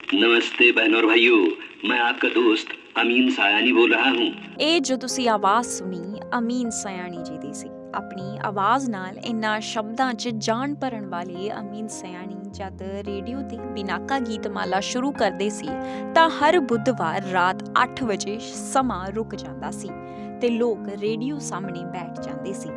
नमस्ते बहनों और भाइयों मैं आपका दोस्त अमीन सायानी बोल रहा हूँ ਇਹ ਜੋ ਤੁਸੀਂ ਆਵਾਜ਼ ਸੁਣੀ ਅਮੀਨ ਸਿਆਣੀ ਜੀ ਦੀ ਸੀ ਆਪਣੀ ਆਵਾਜ਼ ਨਾਲ ਇਨ੍ਹਾਂ ਸ਼ਬਦਾਂ 'ਚ ਜਾਨ ਭਰਨ ਵਾਲੇ ਅਮੀਨ ਸਿਆਣੀ ਜਦ ਰੇਡੀਓ ਤੇ ਬਿਨਾਕਾ ਗੀਤਮਾਲਾ ਸ਼ੁਰੂ ਕਰਦੇ ਸੀ ਤਾਂ ਹਰ ਬੁੱਧਵਾਰ ਰਾਤ 8 ਵਜੇ ਸਮਾਂ ਰੁਕ ਜਾਂਦਾ ਸੀ ਤੇ ਲੋਕ ਰੇਡੀਓ ਸਾਹਮਣੇ ਬੈਠ ਜਾਂਦੇ ਸੀ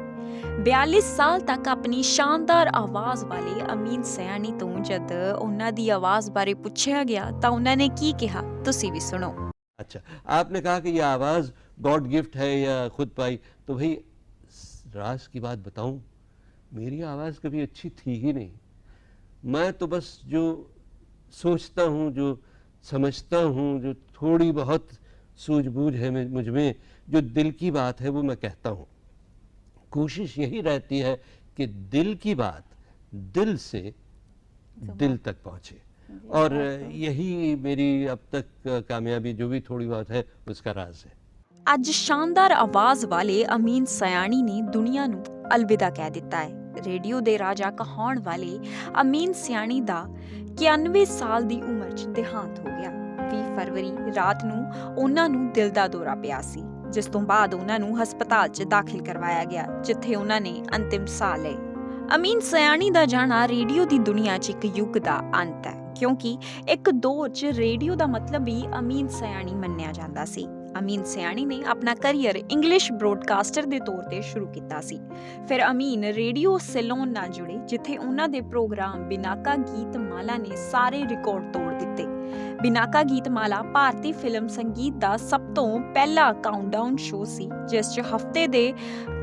42 ਸਾਲ ਤੱਕ ਆਪਣੀ ਸ਼ਾਨਦਾਰ ਆਵਾਜ਼ ਵਾਲੇ ਅਮੀਨ ਸਿਆਣੀ ਤੋਂ ਜਦ ਉਹਨਾਂ ਦੀ ਆਵਾਜ਼ ਬਾਰੇ ਪੁੱਛਿਆ ਗਿਆ ਤਾਂ ਉਹਨਾਂ ਨੇ ਕੀ ਕਿਹਾ ਤੁਸੀਂ ਵੀ ਸੁਣੋ अच्छा आपने कहा कि यह आवाज़ गॉड गिफ्ट है या खुद पाई तो भाई राज की बात बताऊं मेरी आवाज़ कभी अच्छी थी ही नहीं मैं तो बस जो सोचता हूं जो समझता हूं जो थोड़ी बहुत सूझबूझ है मुझ मुझ में जो दिल की बात है वो मैं कहता हूं कोशिश यही रहती है कि दिल की बात दिल से दिल तक पहुंचे और यही मेरी अब तक कामयाबी जो भी थोड़ी बहुत है उसका राज है ਅੱਜ ਸ਼ਾਨਦਾਰ ਆਵਾਜ਼ ਵਾਲੇ ਅਮੀਨ ਸਿਆਣੀ ਨੇ ਦੁਨੀਆ ਨੂੰ ਅਲਵਿਦਾ ਕਹਿ ਦਿੱਤਾ ਹੈ ਰੇਡੀਓ ਦੇ ਰਾਜਾ ਕਹਾਉਣ ਵਾਲੇ ਅਮੀਨ ਸਿਆਣੀ ਦਾ 91 ਸਾਲ ਦੀ ਉਮਰ 'ਚ ਦੇਹਾਂਤ ਹੋ ਗਿਆ 20 ਫਰਵਰੀ ਰਾਤ ਨੂੰ ਉਹਨਾਂ ਨੂੰ ਦਿਲ ਦਾ ਦੌਰਾ ਪਿਆ ਸੀ ਜਿਸ ਤੋਂ ਬਾਅਦ ਉਹਨਾਂ ਨੂੰ ਹਸਪਤਾਲ 'ਚ ਦਾਖਲ ਕਰਵਾਇਆ ਗਿਆ, ਜਿੱਥੇ ਉਹਨਾਂ ਨੇ ਅੰਤਿਮ ਸਾਹ ਲਏ। ਅਮੀਨ ਸਿਆਣੀ ਦਾ ਜਾਣਾ ਰੇਡੀਓ ਦੀ ਦੁਨੀਆ 'ਚ ਇੱਕ ਯੁੱਗ ਦਾ ਅੰਤ ਹੈ, ਕਿਉਂਕਿ ਇੱਕ ਦੌਰ 'ਚ ਰੇਡੀਓ ਦਾ ਮਤਲਬ ਹੀ ਅਮੀਨ ਸਿਆਣੀ ਮੰਨਿਆ ਜਾਂਦਾ ਸੀ। ਅਮੀਨ ਸਿਆਣੀ ਨੇ ਆਪਣਾ ਕੈਰੀਅਰ ਇੰਗਲਿਸ਼ ਬ੍ਰੌਡਕਾਸਟਰ ਦੇ ਤੌਰ ਤੇ ਸ਼ੁਰੂ ਕੀਤਾ ਸੀ। ਫਿਰ ਅਮੀਨ ਰੇਡੀਓ ਸੈਲੋਨ ਨਾਲ ਜੁੜੇ, ਜਿੱਥੇ ਉਹਨਾਂ ਦੇ ਪ੍ਰੋਗਰਾਮ ਬਿਨਾਕਾ ਗੀਤ ਮਾਲਾ ਨੇ ਸਾਰੇ ਰਿਕਾਰਡ ਤੋੜ ਬਿਨਾਕਾ ਗੀਤਮਾਲਾ ਭਾਰਤੀ ਫਿਲਮ ਸੰਗੀਤ ਦਾ ਸਭ ਤੋਂ ਪਹਿਲਾ ਕਾਊਂਟਡਾਊਨ ਸ਼ੋਅ ਸੀ, ਜਿਸ 'ਚ ਹਫ਼ਤੇ ਦੇ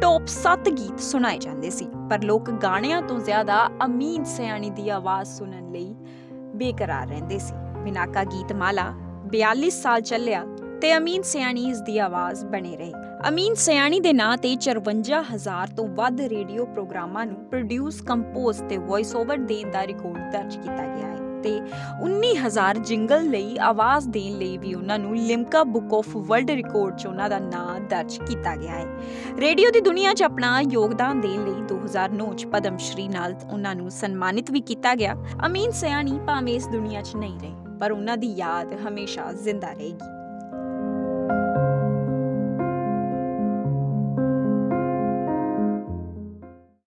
ਟੌਪ 7 ਗੀਤ ਸੁਣਾਏ ਜਾਂਦੇ ਸੀ। ਪਰ ਲੋਕ ਗਾਣਿਆਂ ਤੋਂ ਜ਼ਿਆਦਾ ਅਮੀਨ ਸਿਆਣੀ ਦੀ ਆਵਾਜ਼ ਸੁਣਨ ਲਈ ਬੇਕਰਾਰ ਰਹਿੰਦੇ ਸੀ। ਬਿਨਾਕਾ ਗੀਤਮਾਲਾ 42 ਸਾਲ ਚੱਲਿਆ ਤੇ ਅਮੀਨ ਸਿਆਣੀ ਇਸ ਦੀ ਆਵਾਜ਼ ਬਣੇ ਰਹੇ। ਅਮੀਨ ਸਿਆਣੀ ਦੇ ਨਾਂ ਤੇ 54000 ਤੋਂ ਵੱਧ ਰੇਡੀਓ ਪ੍ਰੋਗਰਾਮਾਂ ਨੂੰ ਪ੍ਰੋਡਿਊਸ ਕੰਪੋਜ਼ ਤੇ ਵੌਇਸ ਓਵਰ ਦੇਣ ਦਾ ਰਿਕਾਰਡ ਦਰਜ ਕੀਤਾ ਗਿਆ ਹੈ ਤੇ 19000 ਜਿੰਗਲ ਲਈ ਆਵਾਜ਼ ਦੇਣ ਲਈ ਵੀ ਉਹਨਾਂ ਨੂੰ Limca book of world record 'ਚ ਉਹਨਾਂ ਦਾ ਨਾਂ ਦਰਜ ਕੀਤਾ ਗਿਆ ਹੈ। ਰੇਡੀਓ ਦੀ ਦੁਨੀਆ 'ਚ ਆਪਣਾ ਯੋਗਦਾਨ ਦੇਣ ਲਈ 2009 'ਚ ਪਦਮ ਸ਼੍ਰੀ ਨਾਲ ਉਹਨਾਂ ਨੂੰ ਸਨਮਾਨਿਤ ਵੀ ਕੀਤਾ ਗਿਆ। ਅਮੀਨ ਸਿਆਣੀ ਭਾਵੇਂ ਇਸ ਦੁਨੀਆ 'ਚ ਨਹੀਂ ਰਹੇ, ਪਰ ਉਹਨਾਂ ਦੀ ਯਾਦ ਹਮੇਸ਼ਾ ਜ਼ਿੰਦਾ ਰਹੇਗੀ।